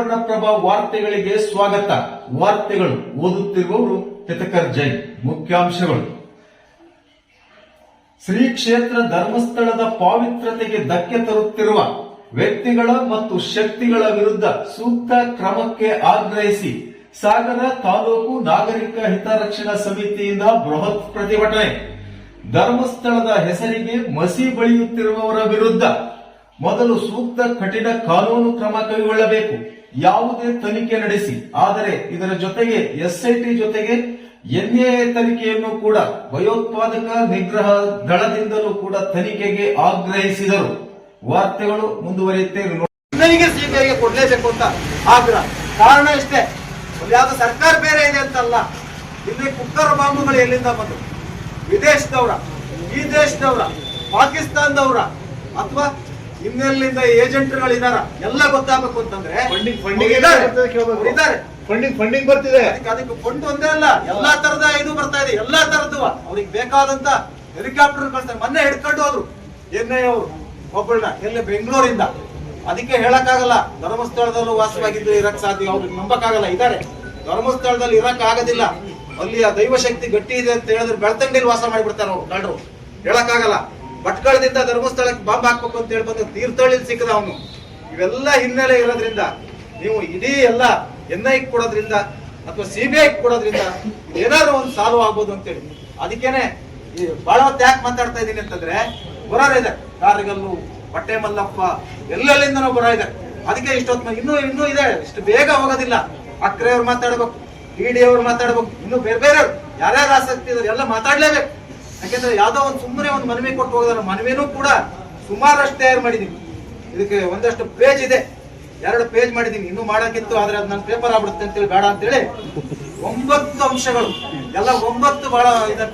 ಸುವರ್ಣಪ್ರಭ ವಾರ್ತೆಗಳಿಗೆ ಸ್ವಾಗತ. ವಾರ್ತೆಗಳು ಓದುತ್ತಿರುವವರು ಹಿತಕರ್ ಜೈನ್. ಮುಖ್ಯಾಂಶಗಳು. ಶ್ರೀ ಕ್ಷೇತ್ರ ಧರ್ಮಸ್ಥಳದ ಪಾವಿತ್ರತೆಗೆ ಧಕ್ಕೆ ತರುತ್ತಿರುವ ವ್ಯಕ್ತಿಗಳ ಮತ್ತು ಶಕ್ತಿಗಳ ವಿರುದ್ಧ ಸೂಕ್ತ ಕ್ರಮಕ್ಕೆ ಆಗ್ರಹಿಸಿ ಸಾಗರ ತಾಲೂಕು ನಾಗರಿಕ ಹಿತರಕ್ಷಣಾ ಸಮಿತಿಯಿಂದ ಬೃಹತ್ ಪ್ರತಿಭಟನೆ. ಧರ್ಮಸ್ಥಳದ ಹೆಸರಿಗೆ ಮಸಿ ಬಳಿಯುತ್ತಿರುವವರ ವಿರುದ್ಧ ಮೊದಲು ಸೂಕ್ತ ಕಠಿಣ ಕಾನೂನು ಕ್ರಮ ಕೈಗೊಳ್ಳಬೇಕು. ಯಾವುದೇ ತನಿಖೆ ನಡೆಸಿ, ಆದರೆ ಇದರ ಜೊತೆಗೆ ಎಸ್ಐಟಿ ಜೊತೆಗೆ ಎನ್ಎ ತನಿಖೆಯನ್ನು ಕೂಡ ಭಯೋತ್ಪಾದಕ ನಿಗ್ರಹ ದಳದಿಂದಲೂ ಕೂಡ ತನಿಖೆಗೆ ಆಗ್ರಹಿಸಿದರು. ವಾರ್ತೆಗಳು ಮುಂದುವರಿಯುತ್ತೆ. ಸಿಬಿಐಗೆ ಕೊಡಲೇಬೇಕು ಅಂತ ಆಗ್ರಹ ಕಾರಣ ಇಷ್ಟೇ ಯಾವ್ದು ಸರ್ಕಾರ ಬೇರೆ ಇದೆ ಅಂತಲ್ಲ. ಇಲ್ಲಿ ಕುಕ್ಕರ್ ಬಾಂಬುಗಳು ಎಲ್ಲಿಂದ ಬಂದು? ವಿದೇಶದವ್ರ, ಈ ದೇಶದವ್ರ, ಪಾಕಿಸ್ತಾನದವ್ರ, ಅಥವಾ ಇನ್ನೆಲ್ಲಿಂದ ಏಜೆಂಟ್ಗಳು ಇದಾರ ಎಲ್ಲ ಗೊತ್ತಾಗಬೇಕು ಅಂತಂದ್ರೆ ಫಂಡಿಂಗ್ ಫಂಡಿಂಗ್ ಇದ್ದಾರೆ. ಫಂಡಿಂಗ್ ಫಂಡಿಂಗ್ ಬರ್ತಿದೆ. ಅದಕ್ಕೆ ಅದಕ್ಕೆ ಕೊಂಡು ಒಂದೇ ಅಲ್ಲ ಎಲ್ಲಾ ತರದ ಇದು ಬರ್ತಾ ಇದೆ ಎಲ್ಲಾ ತರದ್ದು. ಅವ್ರಿಗೆ ಬೇಕಾದಂತ ಹೆಲಿಕಾಪ್ಟರ್ ಬರ್ತಾರೆ ಮೊನ್ನೆ ಹಿಡ್ಕೊಂಡು ಹೋದ್ರು. ಎನ್ ಐ ಅವರು ಒಬ್ಬಳನ್ನ ಎಲ್ಲಿ? ಬೆಂಗಳೂರಿಂದ. ಅದಕ್ಕೆ ಹೇಳಕ್ಕಾಗಲ್ಲ. ಧರ್ಮಸ್ಥಳದಲ್ಲೂ ವಾಸವಾಗಿದ್ದು ಇರಕ್ ಸಾಧ್ಯ ಅವ್ರಿಗೆ ನಂಬಕ್ಕಾಗಲ್ಲ ಇದಾರೆ ಧರ್ಮಸ್ಥಳದಲ್ಲಿ ಇರಕ್ ಆಗೋದಿಲ್ಲ. ಅಲ್ಲಿ ಆ ದೈವಶಕ್ತಿ ಗಟ್ಟಿ ಇದೆ ಅಂತ ಹೇಳಿದ್ರೆ ಬೆಳ್ತಂಗಡಿಲಿ ವಾಸ ಮಾಡಿಬಿಡ್ತಾರೆ ಅವ್ರು ಕಳ್ಳರು ಹೇಳಕ್ಕಾಗಲ್ಲ. ಭಟ್ಕಳದಿಂದ ಧರ್ಮಸ್ಥಳಕ್ಕೆ ಬಾಂಬ್ ಹಾಕ್ಬೇಕು ಅಂತ ಹೇಳಿ ಬಂದು ತೀರ್ಥಹಳ್ಳಿಲಿ ಸಿಕ್ಕದ ಅವನು. ಇವೆಲ್ಲ ಹಿನ್ನೆಲೆ ಇರೋದ್ರಿಂದ ನೀವು ಇಡೀ ಎಲ್ಲ ಎನ್ ಐ ಕೊಡೋದ್ರಿಂದ ಅಥವಾ ಸಿ ಬಿ ಐ ಕೊಡೋದ್ರಿಂದ ಏನಾದ್ರು ಒಂದು ಸಾಲ್ವ್ ಆಗ್ಬೋದು ಅಂತೇಳಿ ಅದಕ್ಕೇನೆ ಬಹಳ ಹೊತ್ತು ಯಾಕೆ ಮಾತಾಡ್ತಾ ಇದ್ದೀನಿ ಅಂತಂದ್ರೆ ಬರೋರು ಇದೆ ಕಾರ್ಗಲ್ಲು ಬಟ್ಟೆ ಮಲ್ಲಪ್ಪ, ಎಲ್ಲೆಲ್ಲಿಂದನೂ ಬರೋ ಇದೆ ಅದಕ್ಕೆ ಇಷ್ಟೊತ್ತು ಇನ್ನೂ ಇನ್ನೂ ಇದೆ. ಇಷ್ಟು ಬೇಗ ಹೋಗೋದಿಲ್ಲ. ಅಕ್ರೆ ಅವ್ರು ಮಾತಾಡ್ಬೇಕು ಡಿ ಡಿ ಅವ್ರು ಮಾತಾಡ್ಬೇಕು. ಇನ್ನು ಬೇರೆ ಬೇರೆಯವ್ರು. ಯಾರ್ಯಾರು ಆಸಕ್ತಿ ಇದ್ದಾರೆ ಎಲ್ಲ ಮಾತಾಡ್ಲೇಬೇಕು. ಯಾಕೆಂದ್ರೆ ಯಾವ್ದೋ ಒಂದು ಸುಮ್ಮನೆ ಒಂದು ಮನವಿ ಕೊಟ್ಟು ಹೋಗಿದಾರೆ ಮನವಿನೂ ಕೂಡ ಸುಮಾರಷ್ಟು ತಯಾರು ಮಾಡಿದೀನಿ. ಇದಕ್ಕೆ ಒಂದಷ್ಟು ಪೇಜ್ ಇದೆ. ಎರಡು ಪೇಜ್ ಮಾಡಿದೀನಿ. ಇನ್ನೂ ಮಾಡಕ್ಕಿತ್ತು, ಆದ್ರೆ ಅದು ನನ್ನ ಪೇಪರ್ ಆಗ್ಬಿಡುತ್ತೆ ಅಂತೇಳಿ ಬೇಡ ಅಂತೇಳಿ ಒಂಬತ್ತು ಅಂಶಗಳು. ಎಲ್ಲ ಒಂಬತ್ತು ಬಹಳ ಇದೆ.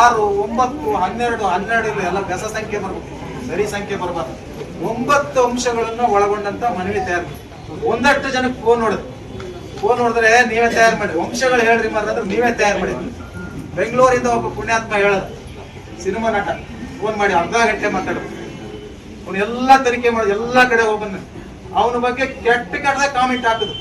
ಆರು, ಒಂಬತ್ತು, ಹನ್ನೆರಡು ಹನ್ನೆರಡು ಇಲ್ಲ ಎಲ್ಲ ಬೆಸ ಸಂಖ್ಯೆ ಬರ್ಬೇಕು. ಸರಿ ಸಂಖ್ಯೆ ಬರಬಾರ್ದು. ಒಂಬತ್ತು ಅಂಶಗಳನ್ನ ಒಳಗೊಂಡಂತ ಮನವಿ ತಯಾರು. ಒಂದಷ್ಟು ಜನಕ್ಕೆ ಫೋನ್ ನೋಡಿದ್ರು ಫೋನ್ ನೋಡಿದ್ರೆ ನೀವೇ ತಯಾರು ಮಾಡಿ. ಅಂಶಗಳು ಹೇಳ್ರಿ ಮಾತ್ರ ನೀವೇ ತಯಾರು ಮಾಡಿ. ಬೆಂಗಳೂರಿಂದ ಒಬ್ಬ ಪುಣ್ಯಾತ್ಮ ಹೇಳದ. ಸಿನಿಮಾ ನಟ. ಫೋನ್ ಮಾಡಿ ಅರ್ಧ ಗಂಟೆ ಮಾತಾಡೋದು ಅವನು ಎಲ್ಲ ತನಿಖೆ ಮಾಡಿ, ಎಲ್ಲಾ ಕಡೆ ಹೋಗ್ಬಂದ. ಅವನ ಬಗ್ಗೆ ಕೆಟ್ಟ ಕೆಟ್ಟದ ಕಾಮೆಂಟ್ ಹಾಕುದು.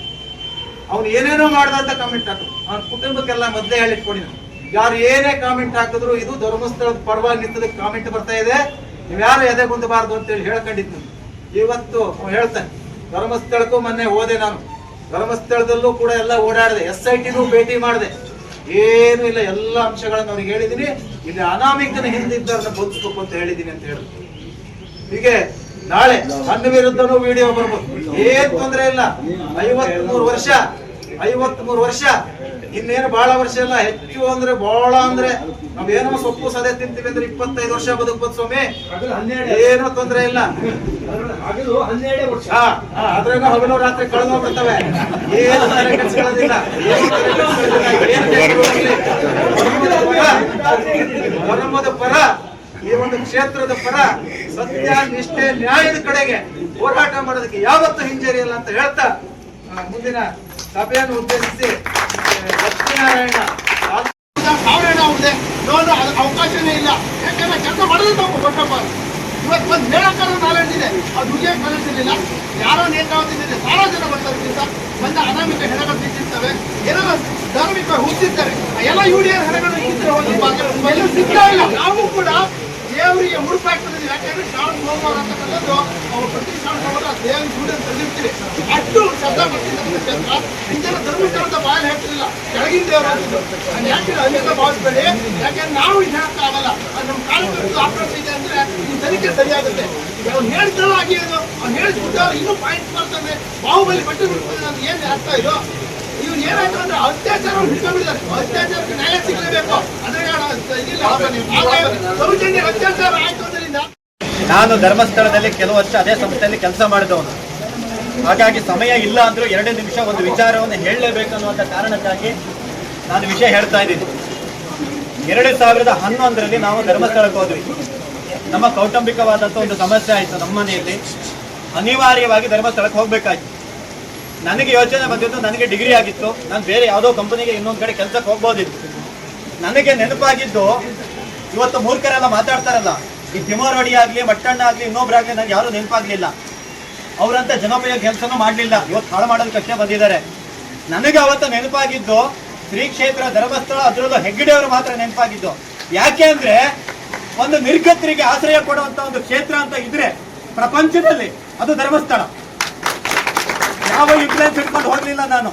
ಅವ್ನು ಏನೇನೋ ಮಾಡ್ದ ಅಂತ ಕಾಮೆಂಟ್ ಹಾಕುದು. ಅವನ ಕುಟುಂಬಕ್ಕೆಲ್ಲ ಮೊದಲೇ ಹೇಳಿಟ್ಕೊಂಡಿದ್ದ. ಯಾರು ಏನೇ ಕಾಮೆಂಟ್ ಹಾಕಿದ್ರು ಇದು ಧರ್ಮಸ್ಥಳದ ಪರವಾಗಿ ನಿಂತದ ಕಾಮೆಂಟ್ ಬರ್ತಾ ಇದೆ. ನೀವು ಯಾರು ಎದೆ ಅಂತ ಅಂತೇಳಿ ಹೇಳ್ಕೊಂಡಿದ್ದು. ಇವತ್ತು ಹೇಳ್ತಾನೆ, ಧರ್ಮಸ್ಥಳಕ್ಕೂ ಮೊನ್ನೆ ಹೋದೆ ನಾನು. ಧರ್ಮಸ್ಥಳದಲ್ಲೂ ಕೂಡ ಎಲ್ಲ ಓಡಾಡಿದೆ. ಎಸ್ ಐ ಟಿಗೂ ಭೇಟಿ ಮಾಡಿದೆ. ಏನು ಇಲ್ಲ, ಎಲ್ಲ ಅಂಶಗಳನ್ನು ಅವ್ರಿಗೆ ಹೇಳಿದೀನಿ ಇಲ್ಲಿ ಅನಾಮಿಕನ ಹಿಂದಿದ್ದಾರೆ ಬಂಧಿಸ್ಬೇಕು ಅಂತ ಹೇಳಿದೀನಿ ಅಂತ ಹೇಳಿ. ಹೀಗೆ ನಾಳೆ ನನ್ನ ವಿರುದ್ಧನೂ ವಿಡಿಯೋ ಬರ್ಬೋದು. ಏನ್ ತೊಂದರೆ ಇಲ್ಲ. ಐವತ್ ಮೂರು ವರ್ಷ ಐವತ್ ಮೂರು ವರ್ಷ ಇನ್ನೇನು ಬಹಳ ವರ್ಷ ಎಲ್ಲ ಹೆಚ್ಚು ಅಂದ್ರೆ ಬಹಳ ಅಂದ್ರೆ ನಾವೇನೋ ಸೊಪ್ಪು ಸದೆ ತಿಂತೀವಿ ಅಂದ್ರೆ ಇಪ್ಪತ್ತೈದು ವರ್ಷ ಬದುಕ್ಬೋದು ಸ್ವಾಮಿ. ಏನೋ ತೊಂದ್ರೆ ಇಲ್ಲ. ಅದ್ರಾಗ ಹಗಲು ರಾತ್ರಿ ಕಳೆದು ಹೋಗ್ಬಿಡ್ತವೆ. ಏನು ತಲೆ ಕೆಡ್ಸ್ಕೊಳ್ಳೋದಿಲ್ಲ. ಧರ್ಮದ ಪರ ಈ ಒಂದು ಕ್ಷೇತ್ರದ ಪರ ಸತ್ಯ ನಿಷ್ಠೆ ನ್ಯಾಯದ ಕಡೆಗೆ ಹೋರಾಟ ಮಾಡೋದಕ್ಕೆ ಯಾವತ್ತೂ ಹಿಂಜರಿಯಲ್ಲ ಅಂತ ಹೇಳ್ತಾ ಮುಂದಿನ ಸಭೆಯನ್ನು ಉದ್ದೇಶಿಸಿ ಸತ್ಯನಾರಾಯಣ ಲೋನ್ ಅವಕಾಶನೇ ಇಲ್ಲ. ಯಾಕಂದ್ರೆ ಕೆಲಸ ಮಾಡಿದ್ರೆ ತಪ್ಪು ಕೊಟ್ಟಪ್ಪ ಇವತ್ತು ಒಂದು ನಾಲೆಡ್ಜ್ ಇದೆ ಅದು ಇರಲಿಲ್ಲ ಯಾರೋ ನೇತಾವತಿದೆ ಸಾವಿರ ಜನ ಬರ್ತಾರಕ್ಕಿಂತ ಬಂದ ಅನಾಮಿಕ ಹೆಣಗಳು ತಿಂತಿರ್ತವೆ ಏನೋ ಧಾರ್ಮಿಕ ಹುಟ್ಟಿರ್ತಾರೆ ಎಲ್ಲ ಯು ಡಿ ಆರ್ ಹೆಣಗಳು ಇದ್ರೆ ಹೋಗಿ ಎಲ್ಲೂ ಸಿಗ್ತಾ ಇಲ್ಲ. ನಾವು ಕೂಡ ದೇವರಿಗೆ ಹುಡುಕಾಗ್ತದೆ ಯಾಕಂದ್ರೆ ಶ್ರಾವಣ ಸೋಮವಾರ ಅಂತಕ್ಕಂಥದ್ದು ಅವ್ರು ಪ್ರತಿ ಶ್ರಾವಣ ಸೋಮವಾರ ದೇವರ ಅಷ್ಟು ಶಬ್ದ ಭಕ್ತಿಯಿಂದ ಕ್ಷೇತ್ರ. ಇಂಥೆಲ್ಲ ಧರ್ಮಸ್ಥಳದ ಬಾಯಲ್ಲಿ ಹೇಳ್ತಿರಲಿಲ್ಲ ಕೆಳಗಿನ ದೇವರು ಆಗಿದ್ದು ನಾನು ಯಾಕೆ ಅಲ್ಲಿಂದ ಭಾವಿಸ್ಬೇಡಿ? ಯಾಕಂದ್ರೆ ನಾವು ಇದು ಹೇಳ್ತಾ ಅದು ನಮ್ಮ ಕಾರ್ಯಕರ್ತರು ಆಕ್ರೋಶ ಇದೆ ಅಂದ್ರೆ ಈ ತನಿಖೆ ಸರಿಯಾಗುತ್ತೆ. ಅವ್ನು ಹೇಳ್ತಾರೋ ಆಗಿ ಅದು. ಅವ್ನು ಹೇಳಿಸ್ಬಿಟ್ಟು ಇನ್ನೂ ಪಾಯಿಂಟ್ ಮಾಡ್ತಾನೆ ಬಾಹುಬಲಿ ಬಟ್ಟೆ ಬಿಡ್ತಾನೆ ನಾನು ಏನು ಅರ್ಥ ಇದು? ಇವ್ರು ಏನಾಯ್ತು ಅಂದ್ರೆ ಅತ್ಯಾಚಾರ ಹಿಡ್ಕೊಂಡಿದ್ದಾರೆ ಅತ್ಯಾಚಾರಕ್ಕೆ ನ್ಯಾಯ ಸಿಗಲೇಬೇಕು. ಅದ್ರಾಗ ಸೌಜನ್ಯ ಅತ್ಯಾಚಾರ ಆಯ್ತು ಅದರಿಂದ ನಾನು ಧರ್ಮಸ್ಥಳದಲ್ಲಿ ಕೆಲವು ವರ್ಷ ಅದೇ ಸಂಸ್ಥೆಯಲ್ಲಿ ಕೆಲಸ ಮಾಡಿದವನು. ಹಾಗಾಗಿ ಸಮಯ ಇಲ್ಲ ಅಂದ್ರೂ ಎರಡೇ ನಿಮಿಷ ಒಂದು ವಿಚಾರವನ್ನು ಹೇಳಲೇಬೇಕು ಅನ್ನುವಂಥ ಕಾರಣಕ್ಕಾಗಿ ನಾನು ವಿಷಯ ಹೇಳ್ತಾ ಇದ್ದೀನಿ. ಎರಡು ಸಾವಿರದ ಹನ್ನೊಂದರಲ್ಲಿ ನಾವು ಧರ್ಮಸ್ಥಳಕ್ಕೆ ಹೋದ್ವಿ. ನಮ್ಮ ಕೌಟುಂಬಿಕವಾದಂಥ ಒಂದು ಸಮಸ್ಯೆ ಆಯಿತು ನಮ್ಮ ಮನೆಯಲ್ಲಿ ಅನಿವಾರ್ಯವಾಗಿ ಧರ್ಮಸ್ಥಳಕ್ಕೆ ಹೋಗ್ಬೇಕಾಯ್ತು. ನನಗೆ ಯೋಚನೆ ಬಂದಿದ್ದು ನನಗೆ ಡಿಗ್ರಿ ಆಗಿತ್ತು. ನಾನು ಬೇರೆ ಯಾವುದೋ ಕಂಪನಿಗೆ ಇನ್ನೊಂದು ಕಡೆ ಕೆಲಸಕ್ಕೆ ಹೋಗ್ಬೋದಿತ್ತು. ನನಗೆ ನೆನಪಾಗಿದ್ದು, ಇವತ್ತು ಮೂರ್ಖರೆಲ್ಲ ಮಾತಾಡ್ತಾರಲ್ಲ, ಈ ತಿಮೋರಡಿ ಆಗಲಿ, ಮಟ್ಟಣ್ಣ ಆಗಲಿ ಇನ್ನೊಬ್ರಾಗ್ಲಿ ನನಗೆ ಯಾರು ನೆನಪಾಗಲಿಲ್ಲ. ಅವರಂತ ಜನಪ್ರಿಯ ಕೆಲಸನೂ ಮಾಡಲಿಲ್ಲ. ಇವತ್ತು ಹಾಳು ಮಾಡೋದಕ್ಕಷ್ಟೇ ಬಂದಿದ್ದಾರೆ. ನನಗೆ ಅವತ್ತು ನೆನಪಾಗಿದ್ದು ಶ್ರೀ ಕ್ಷೇತ್ರ ಧರ್ಮಸ್ಥಳ ಅದರಲ್ಲೂ ಹೆಗ್ಗಡೆಯವರು ಮಾತ್ರ ನೆನಪಾಗಿದ್ದು. ಯಾಕೆ ಅಂದರೆ, ಒಂದು ನಿರ್ಗತರಿಗೆ ಆಶ್ರಯ ಕೊಡುವಂಥ ಒಂದು ಕ್ಷೇತ್ರ ಅಂತ ಇದ್ರೆ ಪ್ರಪಂಚದಲ್ಲಿ ಅದು ಧರ್ಮಸ್ಥಳ. ಯಾವ ಇಂಪ್ಲೆನ್ಸ್ ಹಿಡ್ಕೊಂಡು ಹೋಗ್ಲಿಲ್ಲ ನಾನು.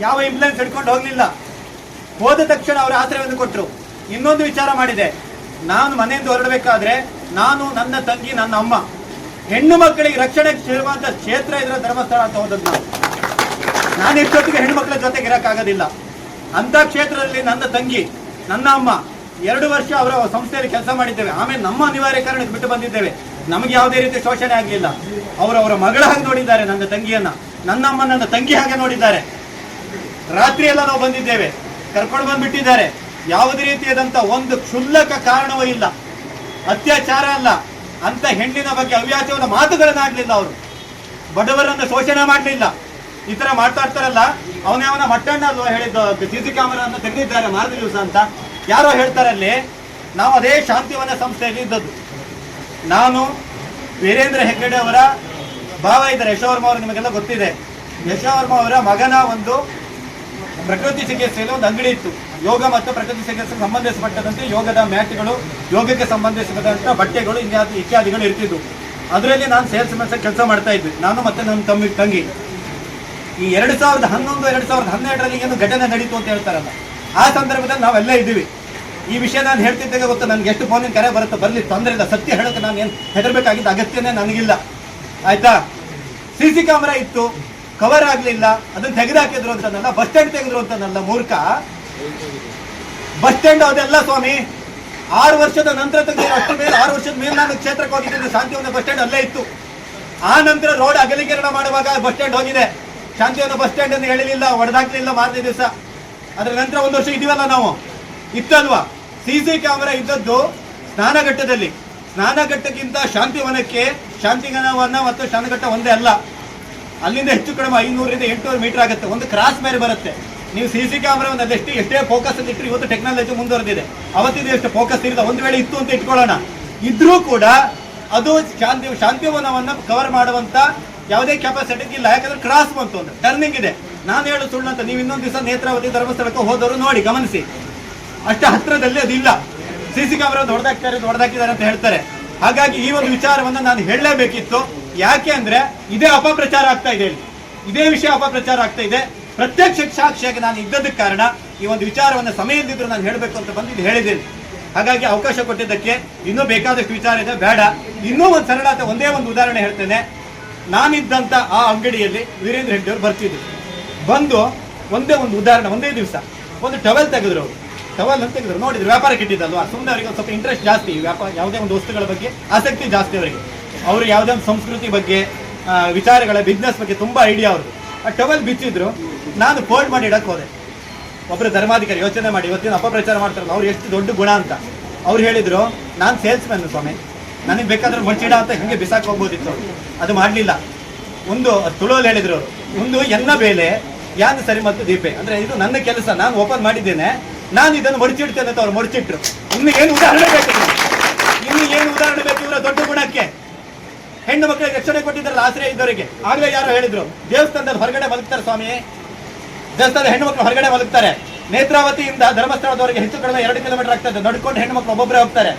ಯಾವ ಇಂಪ್ಲೆನ್ಸ್ ಹಿಡ್ಕೊಂಡು ಹೋಗ್ಲಿಲ್ಲ. ಹೋದ ತಕ್ಷಣ ಅವರ ಆಶ್ರಯವನ್ನು ಕೊಟ್ಟರು ಇನ್ನೊಂದು ವಿಚಾರ ಮಾಡಿದೆ. ನಾನು ಮನೆಯಿಂದ ಹೊರಡಬೇಕಾದ್ರೆ ನಾನು, ನನ್ನ ತಂಗಿ, ನನ್ನ ಅಮ್ಮ, ಹೆಣ್ಣು ಮಕ್ಕಳಿಗೆ ರಕ್ಷಣೆ ಸಿಗುವಂತ ಕ್ಷೇತ್ರ ಇದ್ರ ಧರ್ಮಸ್ಥಳ ಅಂತ ಹೋದದ್ದು ನಾನು. ನಾನು ಇಷ್ಟೊತ್ತಿಗೆ ಹೆಣ್ಣು ಮಕ್ಕಳ ಜೊತೆಗೆ ಇರಕ್ಕಾಗೋದಿಲ್ಲ. ಅಂತ ಕ್ಷೇತ್ರದಲ್ಲಿ ನನ್ನ ತಂಗಿ, ನನ್ನ ಅಮ್ಮ ಎರಡು ವರ್ಷ ಅವರ ಸಂಸ್ಥೆಯಲ್ಲಿ ಕೆಲಸ ಮಾಡಿದ್ದೇವೆ. ಆಮೇಲೆ ನಮ್ಮ ಅನಿವಾರ್ಯ ಕಾರಣಕ್ಕೆ ಬಿಟ್ಟು ಬಂದಿದ್ದೇವೆ. ನಮಗೆ ಯಾವುದೇ ರೀತಿ ಶೋಷಣೆ ಆಗಲಿಲ್ಲ. ಅವರವರ ಅವರ ಮಗಳ ಹಾಗೆ ನೋಡಿದ್ದಾರೆ ನನ್ನ ತಂಗಿಯನ್ನ. ನನ್ನ ಅಮ್ಮ ನನ್ನ ತಂಗಿ ಹಾಗೆ ನೋಡಿದ್ದಾರೆ. ರಾತ್ರಿ ಎಲ್ಲ ನಾವು ಬಂದಿದ್ದೇವೆ. ಕರ್ಕೊಂಡು ಬಂದ್ಬಿಟ್ಟಿದ್ದಾರೆ. ಯಾವುದೇ ರೀತಿಯಾದಂಥ ಒಂದು ಕ್ಷುಲ್ಲಕ ಕಾರಣವೂ ಇಲ್ಲ. ಅತ್ಯಾಚಾರ ಅಲ್ಲ. ಅಂತ ಹೆಣ್ಣಿನ ಬಗ್ಗೆ ಅವ್ಯಾಚವಾದ ಮಾತುಗಳನ್ನಾಡ್ಲಿಲ್ಲ ಅವರು. ಬಡವರನ್ನು ಶೋಷಣೆ ಮಾಡಲಿಲ್ಲ. ಈ ತರ ಮಾತಾಡ್ತಾರಲ್ಲ ಅವನೇ ಅವನ ಮಟ್ಟಣ್ಣ ಅಲ್ವಾ ಹೇಳಿದ್ದು, ಸಿ ಸಿ ಕ್ಯಾಮರಾವನ್ನು ತೆಗೆದಿದ್ದಾರೆ ಮಾರ್ಗ ದಿವಸ ಅಂತ. ಯಾರೋ ಹೇಳ್ತಾರಲ್ಲಿ ನಾವು ಅದೇ ಶಾಂತಿವನ ಸಂಸ್ಥೆಯಲ್ಲಿ ಇದ್ದದ್ದು. ನಾನು ವೀರೇಂದ್ರ ಹೆಗ್ಗಡೆ ಅವರ ಭಾವ ಇದ್ದಾರೆ ಯಶೋವರ್ಮ ಅವರು ನಿಮಗೆಲ್ಲ ಗೊತ್ತಿದೆ. ಯಶೋವರ್ಮ ಅವರ ಮಗನ ಒಂದು ಪ್ರಕೃತಿ ಚಿಕಿತ್ಸೆಯಲ್ಲಿ ಒಂದು ಅಂಗಡಿ ಇತ್ತು. ಯೋಗ ಮತ್ತು ಪ್ರಕೃತಿ ಚಿಕಿತ್ಸೆಗೆ ಸಂಬಂಧಿಸಪಟ್ಟದಂತೆ ಯೋಗದ ಮ್ಯಾಟ್ಗಳು, ಯೋಗಕ್ಕೆ ಸಂಬಂಧಿಸಿದಂತಹ ಬಟ್ಟೆಗಳು ಇತ್ಯಾದಿ ಇತ್ಯಾದಿಗಳು ಇರ್ತಿದ್ವು. ಅದರಲ್ಲಿ ನಾನು ಸೇಲ್ಸ್ ಮೆನ್ಸ್ ಕೆಲಸ ಮಾಡ್ತಾ ಇದ್ವಿ ನಾನು ಮತ್ತೆ ನನ್ನ ತಮ್ಮ, ತಂಗಿ. ಈ ಎರಡು ಸಾವಿರದ ಹನ್ನೊಂದು, ಎರಡು ಸಾವಿರದ ಹನ್ನೆರಡರಲ್ಲಿ ಏನು ಘಟನೆ ನಡೀತು ಅಂತ ಹೇಳ್ತಾರಲ್ಲ, ಆ ಸಂದರ್ಭದಲ್ಲಿ ನಾವೆಲ್ಲ ಇದ್ದೀವಿ. ಈ ವಿಷಯ ನಾನು ಹೇಳ್ತಿದ್ದಾಗ ಗೊತ್ತು, ನನಗೆ ಎಷ್ಟು ಫೋನಿನ ಕರೆ ಬರುತ್ತೆ, ಬರಲಿ, ತೊಂದರೆ ಇಲ್ಲ. ಸತ್ಯ ಹೇಳೋಕೆ ನಾನು ಏನು ಹೆದರ್ಬೇಕಾಗಿದ್ದ ಅಗತ್ಯನೇ ನನಗಿಲ್ಲ. ಆಯ್ತಾ? ಸಿ ಸಿ ಕ್ಯಾಮ್ರಾ ಇತ್ತು ಕವರ್ ಆಗಲಿಲ್ಲ, ಅದನ್ನ ತೆಗೆದಾಕಿದ್ರು ಅಂತನಲ್ಲ ಬಸ್ ಸ್ಟ್ಯಾಂಡ್ ತೆಗೆದ್ರು ಅಂತನಲ್ಲ ಮೂರ್ಖ. ಬಸ್ ಸ್ಟ್ಯಾಂಡ್ ಅದೆಲ್ಲ ಸ್ವಾಮಿ, ಆರು ವರ್ಷದ ನಂತರ ತೆಗೆದು ಅಷ್ಟು ಮೇಲೆ, ಆರು ವರ್ಷದ ಮೇಲೆ ನಾನು ಕ್ಷೇತ್ರಕ್ಕೆ ಹೋಗಿದ್ದೆ ಶಾಂತಿವನ ಬಸ್ ಸ್ಟ್ಯಾಂಡ್ ಅಲ್ಲೇ ಇತ್ತು. ಆ ನಂತರ ರೋಡ್ ಅಗಲೀಕರಣ ಮಾಡುವಾಗ ಬಸ್ ಸ್ಟ್ಯಾಂಡ್ ಹೋಗಿದೆ. ಶಾಂತಿವನ ಬಸ್ ಸ್ಟ್ಯಾಂಡ್ ಅಂತ ಹೇಳಲಿಲ್ಲ ಹೊಡೆದಾಕ್ಲಿಲ್ಲ ಮಾರನೇ ದಿವಸ. ಅದರ ನಂತರ ಒಂದು ವರ್ಷ ಇದೀವಲ್ಲ ನಾವು? ಇತ್ತಲ್ವಾ? ಸಿ ಸಿ ಕ್ಯಾಮೆರಾ ಇದ್ದದ್ದು ಸ್ನಾನಘಟ್ಟದಲ್ಲಿ. ಸ್ನಾನಘಟ್ಟಕ್ಕಿಂತ ಶಾಂತಿವನಕ್ಕೆ ಶಾಂತಿಗನವನ ಮತ್ತು ಶಾಂತಘಟ್ಟ ಒಂದೇ ಅಲ್ಲ. ಅಲ್ಲಿಂದ ಹೆಚ್ಚು ಕಡಿಮೆ ಐನೂರಿಂದ ಎಂಟುನೂರು ಮೀಟರ್ ಆಗುತ್ತೆ. ಒಂದು ಕ್ರಾಸ್ ಮೇಲೆ ಬರುತ್ತೆ. ನೀವು ಸಿ ಸಿ ಕ್ಯಾಮ್ರಾವನ್ನು ಅದೆಷ್ಟು, ಎಷ್ಟೇ ಫೋಕಸ್ ಇಟ್ಟರು ಇವತ್ತು ಟೆಕ್ನಾಲಜಿ ಮುಂದುವರೆದಿದೆ. ಅವತ್ತಿದು ಎಷ್ಟು ಫೋಕಸ್ ಇರುತ್ತೆ ಒಂದು ವೇಳೆ ಇತ್ತು ಅಂತ ಇಟ್ಕೊಳ್ಳೋಣ. ಇದ್ರೂ ಕೂಡ ಅದು ಶಾಂತಿ ಶಾಂತಿವನವನ್ನ ಕವರ್ ಮಾಡುವಂತ ಯಾವುದೇ ಕೆಪಾಸಿಟಿ ಇಲ್ಲ. ಯಾಕಂದ್ರೆ ಕ್ರಾಸ್ ಬಂತು ಒಂದು ಟರ್ನಿಂಗ್ ಇದೆ. ನಾನು ಹೇಳು ಸುಳ್ಳು ಅಂತ, ನೀವು ಇನ್ನೊಂದು ದಿವಸ ನೇತ್ರಾವತಿ ಧರ್ಮಸ್ಥಳಕ್ಕೆ ಹೋದವರು ನೋಡಿ, ಗಮನಿಸಿ. ಅಷ್ಟು ಹತ್ರದಲ್ಲಿ ಅದಿಲ್ಲ. ಸಿ ಸಿ ಕ್ಯಾಮ್ರಾ ಹೊಡೆದಾಕ್ತಾರೆ ಹೊಡೆದಾಕಿದ್ದಾರೆ ಅಂತ ಹೇಳ್ತಾರೆ. ಹಾಗಾಗಿ ಈ ಒಂದು ವಿಚಾರವನ್ನು ನಾನು ಹೇಳಲೇಬೇಕಿತ್ತು. ಯಾಕೆ ಅಂದ್ರೆ ಇದೇ ಅಪಪ್ರಚಾರ ಆಗ್ತಾ ಇದೆ ಇಲ್ಲಿ. ಇದೇ ವಿಷಯ ಅಪಪ್ರಚಾರ ಆಗ್ತಾ ಇದೆ. ಪ್ರತ್ಯಕ್ಷ ಸಾಕ್ಷಿಯಾಗಿ ನಾನು ಇದ್ದದಕ್ಕೆ ಕಾರಣ ಈ ಒಂದು ವಿಚಾರವನ್ನು ಸಮಯ ಇದ್ದಿದ್ರು ನಾನು ಹೇಳಬೇಕು ಅಂತ ಬಂದಿದ್ದು ಹೇಳಿದ್ದೇನೆ ಹಾಗಾಗಿ ಅವಕಾಶ ಕೊಟ್ಟಿದ್ದಕ್ಕೆ ಇನ್ನೂ ಬೇಕಾದಷ್ಟು ವಿಚಾರ ಇದೆ, ಬೇಡ. ಇನ್ನೂ ಒಂದು ಸರಳತೆ, ಒಂದೇ ಒಂದು ಉದಾಹರಣೆ ಹೇಳ್ತೇನೆ. ನಾನಿದ್ದಂಥ ಆ ಅಂಗಡಿಯಲ್ಲಿ ವೀರೇಂದ್ರ ಹೆಗ್ಡೆ ಅವರು ಬರ್ತಿದ್ರು. ಬಂದು ಒಂದೇ ಒಂದು ಉದಾಹರಣೆ, ಒಂದೇ ದಿವಸ. ಒಂದು ಟವೆಲ್ ತೆಗೆದ್ರು ಅವರು. ಟವಲ್ ಅಂತ ತೆಗೆದ್ರು ನೋಡಿದ್ರು, ವ್ಯಾಪಾರಕ್ಕೆ ಇಟ್ಟಿದ್ದಲ್ವಾ? ಸುಮ್ಮನೆ ಅವರಿಗೆ ಸ್ವಲ್ಪ ಇಂಟ್ರೆಸ್ಟ್ ಜಾಸ್ತಿ, ವ್ಯಾಪಾರ, ಯಾವುದೇ ಒಂದು ವಸ್ತುಗಳ ಬಗ್ಗೆ ಆಸಕ್ತಿ ಜಾಸ್ತಿ ಅವರಿಗೆ. ಅವರು ಯಾವುದೇ ಒಂದು ಸಂಸ್ಕೃತಿ ಬಗ್ಗೆ ವಿಚಾರಗಳ ಬಿಸ್ನೆಸ್ ಬಗ್ಗೆ ತುಂಬ ಐಡಿಯಾ ಅವ್ರದ್ದು ಆ ಟವಲ್ ಬಿಚ್ಚಿದ್ರು, ನಾನು ಫೋಲ್ಡ್ ಮಾಡಿ ಇಡಕ್ಕೆ ಹೋದೆ. ಒಬ್ಬರು ಧರ್ಮಾಧಿಕಾರಿ ಯೋಚನೆ ಮಾಡಿ, ಇವತ್ತಿನ ಅಪಪ್ರಚಾರ ಮಾಡ್ತಾರಲ್ಲ, ಅವ್ರು ಎಷ್ಟು ದೊಡ್ಡ ಗುಣ ಅಂತ. ಅವ್ರು ಹೇಳಿದರು, ನಾನು ಸೇಲ್ಸ್ ಮ್ಯಾನ್ ಸ್ವಾಮಿ. ನನಗೆ ಬೇಕಾದ್ರೆ ಮಚ್ಚಿಡ ಅಂತ ಹಿಂಗೆ ಬಿಸಾಕ್ ಹೋಗ್ಬೋದಿತ್ತು. ಅದು ಮಾಡಲಿಲ್ಲ. ಒಂದು ತುಳುವಲ್ಲಿ ಹೇಳಿದ್ರು ಒಂದು ಎನ್ನ ಬೇಲೆ, ಯಾನ್ ಸರಿ ಮತ್ತು ದೀಪೆ? ಅಂದರೆ ಇದು ನನ್ನ ಕೆಲಸ, ನಾನು ಓಪನ್ ಮಾಡಿದ್ದೇನೆ. ನಾನು ಇದನ್ನು ಮಡಚಿಡ್ತೇನೆ ಅಂತ ಅವ್ರು ಮಡಚಿಟ್ರು ಇನ್ನು ಏನು ಉದಾಹರಣೆ ಬೇಕು? ಇನ್ನು ಏನು ಉದಾಹರಣೆ ಬೇಕು ಇವರ ದೊಡ್ಡ ಗುಣಕ್ಕೆ? ಹೆಣ್ಣು ಮಕ್ಕಳಿಗೆ ರಕ್ಷಣೆ ಕೊಟ್ಟಿದ್ದಾರೆ ಆಶ್ರಯ ಇದ್ದವರಿಗೆ. ಆಗ್ಲೇ ಯಾರೋ ಹೇಳಿದ್ರು, ದೇವಸ್ಥಾನದಲ್ಲಿ ಹೊರಗಡೆ ಮಲಗ್ತಾರೆ ಸ್ವಾಮಿ ದೇವಸ್ಥಾನದ ಹೆಣ್ಣು ಮಕ್ಕಳು ಹೊರಗಡೆ ಮಲಗ್ತಾರೆ. ನೇತ್ರಾವತಿಯಿಂದ ಧರ್ಮಸ್ಥಳದವರೆಗೆ ಹೆಚ್ಚು ಕಡಿಮೆ ಎರಡು ಕಿಲೋಮೀಟರ್ ಆಗ್ತದೆ ನಡ್ಕೊಂಡು ಹೆಣ್ಣು ಮಕ್ಕಳು ಒಬ್ಬೊಬ್ಬರೇ ಹೋಗ್ತಾರೆ.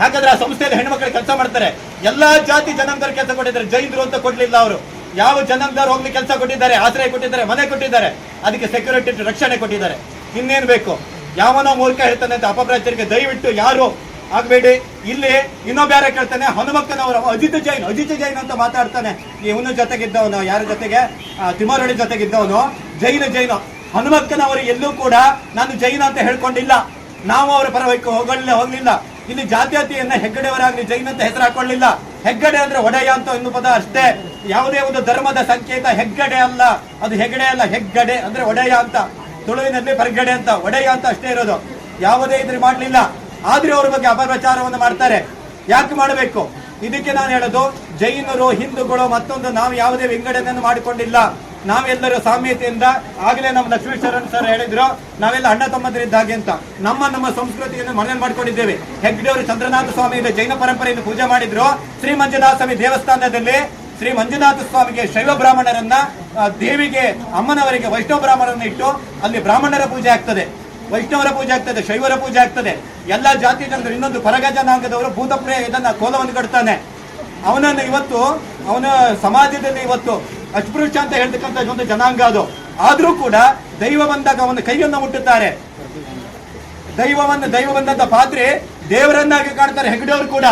ಹಾಗಾದ್ರೆ ಆ ಸಂಸ್ಥೆಯಲ್ಲಿ ಹೆಣ್ಣು ಮಕ್ಕಳು ಕೆಲಸ ಮಾಡ್ತಾರೆ. ಎಲ್ಲಾ ಜಾತಿ ಜನಾಂಗದವ್ರು ಕೆಲಸ ಕೊಟ್ಟಿದ್ದಾರೆ. ಜೈನರು ಅಂತ ಕೊಡ್ಲಿಲ್ಲ ಅವರು. ಯಾವ ಜನಾಂಗದವ್ರು ಹೋಗ್ಲಿ ಕೆಲಸ ಕೊಟ್ಟಿದ್ದಾರೆ, ಆಶ್ರಯ ಕೊಟ್ಟಿದ್ದಾರೆ, ಮನೆ ಕೊಟ್ಟಿದ್ದಾರೆ, ಅದಕ್ಕೆ ಸೆಕ್ಯೂರಿಟಿ ರಕ್ಷಣೆ ಕೊಟ್ಟಿದ್ದಾರೆ. ಇನ್ನೇನ್ ಬೇಕು? ಯಾವನೋ ಮೂರ್ಖ ಹೇಳ್ತಾನೆ ಅಂತ ಅಪಪ್ರಚಾರಕ್ಕೆ ದಯವಿಟ್ಟು ಯಾರು? ಆಗ್ಬೇಡಿ. ಇಲ್ಲಿ ಇನ್ನೊಬ್ಬ ಬೇರೆ ಕೇಳ್ತಾನೆ ಹನುಮಕ್ಕನವರ ಅಜಿತ್ ಜೈನ್ ಅಜಿತ್ ಜೈನ್ ಅಂತ ಮಾತಾಡ್ತಾನೆ. ಇವನ ಜೊತೆಗಿದ್ದವನು ಯಾರ ಜೊತೆಗೆ? ಆ, ತಿಮ್ಮರೊಳಿ ಜೊತೆಗಿದ್ದವನು. ಜೈನ ಜೈನ. ಹನುಮಕ್ಕನವರು ಎಲ್ಲೂ ಕೂಡ ನಾನು ಜೈನ ಅಂತ ಹೇಳ್ಕೊಂಡಿಲ್ಲ. ನಾವು ಅವರ ಪರವಾಗಿ ಹೋಗಲಿಲ್ಲ ಹೋಗ್ಲಿಲ್ಲ. ಇಲ್ಲಿ ಜಾತ್ಯತೆಯನ್ನ ಹೆಗ್ಗಡೆಯವರಾಗ್ಲಿ ಜೈನ್ ಅಂತ ಹೆಸರು ಹಾಕೊಳ್ಳಿಲ್ಲ. ಹೆಗ್ಗಡೆ ಅಂದ್ರೆ ಒಡೆಯ ಅಂತ ಒಂದು ಪದ ಅಷ್ಟೇ. ಯಾವುದೇ ಒಂದು ಧರ್ಮದ ಸಂಕೇತ ಹೆಗ್ಗಡೆ ಅಲ್ಲ. ಅದು ಹೆಗ್ಗಡೆ ಅಲ್ಲ ಹೆಗ್ಗಡೆ ಅಂದ್ರೆ ಒಡೆಯ ಅಂತ. ತುಳುವಿನಲ್ಲಿ ಪರ್ಗಡೆ ಅಂತ ಒಡೆಯ ಅಂತ ಅಷ್ಟೇ ಇರೋದು. ಯಾವುದೇ ಇದ್ರೆ ಮಾಡಲಿಲ್ಲ. ಆದ್ರೆ ಅವ್ರ ಬಗ್ಗೆ ಅಪಪ್ರಚಾರವನ್ನು ಮಾಡ್ತಾರೆ. ಯಾಕೆ ಮಾಡಬೇಕು? ಇದಕ್ಕೆ ನಾನು ಹೇಳೋದು, ಜೈನರು, ಹಿಂದೂಗಳು ಮತ್ತೊಂದು ನಾವು ಯಾವುದೇ ವಿಂಗಡಣೆಯನ್ನು ಮಾಡಿಕೊಂಡಿಲ್ಲ. ನಾವೆಲ್ಲರೂ ಸಾಮ್ಯತೆಯಿಂದ ಆಗಲೇ ನಮ್ಮ ಲಕ್ಷ್ಮೀಶ್ವರನ್ ಸರ್ ಹೇಳಿದ್ರು, ನಾವೆಲ್ಲ ಅಣ್ಣ ತಮ್ಮಂದಿರಿದ್ದ ಹಾಗೆ ಅಂತ. ನಮ್ಮ ನಮ್ಮ ಸಂಸ್ಕೃತಿಯನ್ನು ಮನೇಲಿ ಮಾಡ್ಕೊಂಡಿದ್ದೇವೆ. ಹೆಗ್ಡೆಯವರು ಚಂದ್ರನಾಥ ಸ್ವಾಮಿ ಜೈನ ಪರಂಪರೆಯನ್ನು ಪೂಜೆ ಮಾಡಿದ್ರು. ಶ್ರೀ ಸ್ವಾಮಿ ದೇವಸ್ಥಾನದಲ್ಲಿ ಶ್ರೀ ಮಂಜುನಾಥ ಸ್ವಾಮಿಗೆ ಶೈವ ಬ್ರಾಹ್ಮಣರನ್ನ ದೇವಿಗೆ, ಅಮ್ಮನವರಿಗೆ ವೈಷ್ಣವ ಬ್ರಾಹ್ಮಣರನ್ನ ಇಟ್ಟು ಅಲ್ಲಿ ಬ್ರಾಹ್ಮಣರ ಪೂಜೆ ಆಗ್ತದೆ. ವೈಷ್ಣವರ ಪೂಜೆ ಆಗ್ತದೆ, ಶೈವರ ಪೂಜೆ ಆಗ್ತದೆ. ಎಲ್ಲ ಜಾತಿ ಜನರು, ಇನ್ನೊಂದು ಪರಗ ಜನಾಂಗದವರು ಭೂತಪ್ರಿಯ ಇದನ್ನ ಕೋಲವನ್ನು ಕಟ್ತಾನೆ. ಅವನನ್ನು ಇವತ್ತು, ಅವನ ಸಮಾಜದಲ್ಲಿ ಇವತ್ತು ಅಸ್ಪೃಶ್ಯ ಅಂತ ಹೇಳ್ತಕ್ಕಂಥ ಒಂದು ಜನಾಂಗ ಅದು. ಆದರೂ ಕೂಡ ದೈವ ಬಂದಾಗ ಅವನ ಕೈಯನ್ನು ಮುಟ್ಟುತ್ತಾರೆ. ದೈವವನ್ನು, ದೈವ ಬಂದಂತ ಪಾತ್ರೆ ದೇವರನ್ನಾಗಿ ಕಾಣ್ತಾರೆ ಹೆಗ್ಡೆಯವರು ಕೂಡ.